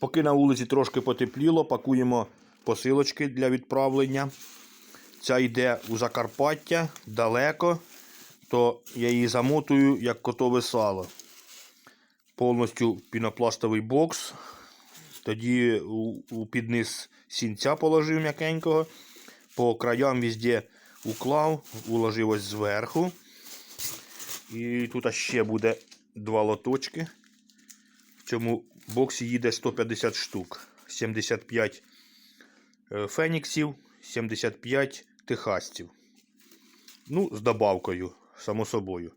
Поки на вулиці трошки потепліло, пакуємо посилочки для відправлення. Ця йде у Закарпаття далеко, то я її замотую як котове сало. Повністю пінопластовий бокс. Тоді у, підниз сінця положив м'якенького. По краям везде уклав, уложив ось зверху. І тут ще буде два лоточки. В цьому боксі їде 150 штук. 75 е, феніксів, 75 техасців. Ну, з добавкою, само собою.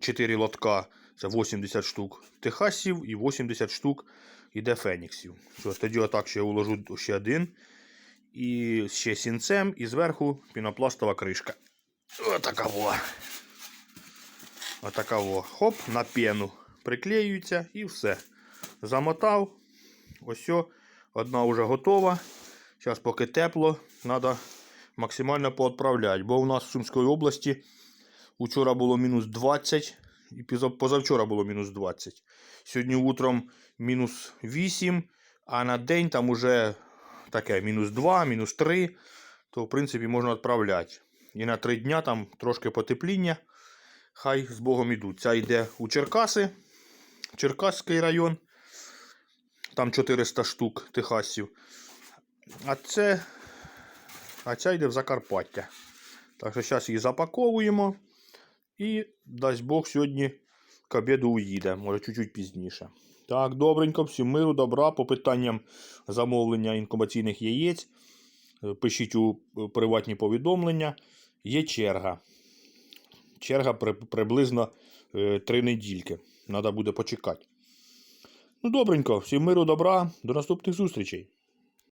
4 лотка це 80 штук техасів і 80 штук іде феніксів. Що, тоді отак ще уложу ще один. І ще сінцем, і зверху пінопластова кришка. Отака во. Отака во. Хоп, на пену приклеюється і все. Замотав. Ось одна вже готова. Зараз, поки тепло, треба максимально поотправляти. Бо у нас в Сумській області учора було мінус 20, і позавчора було мінус 20. Сьогодні утром мінус 8, а на день там уже таке мінус 2, мінус 3. То, в принципі, можна відправляти. І на 3 дня там трошки потепління. Хай з Богом ідуть. Ця йде у Черкаси, Черкаський район. Там 400 штук техасів. А це. А ця йде в Закарпаття. Так що зараз її запаковуємо. І дасть Бог сьогодні к обіду уїде, може чуть-чуть пізніше. Так, добренько, всім миру, добра. По питанням замовлення інкубаційних яєць. е, Пишіть у е, приватні повідомлення. Є черга. Черга при, приблизно е, 3 недільки. Треба буде почекати. Ну, добренько, всім миру, добра, до наступних зустрічей.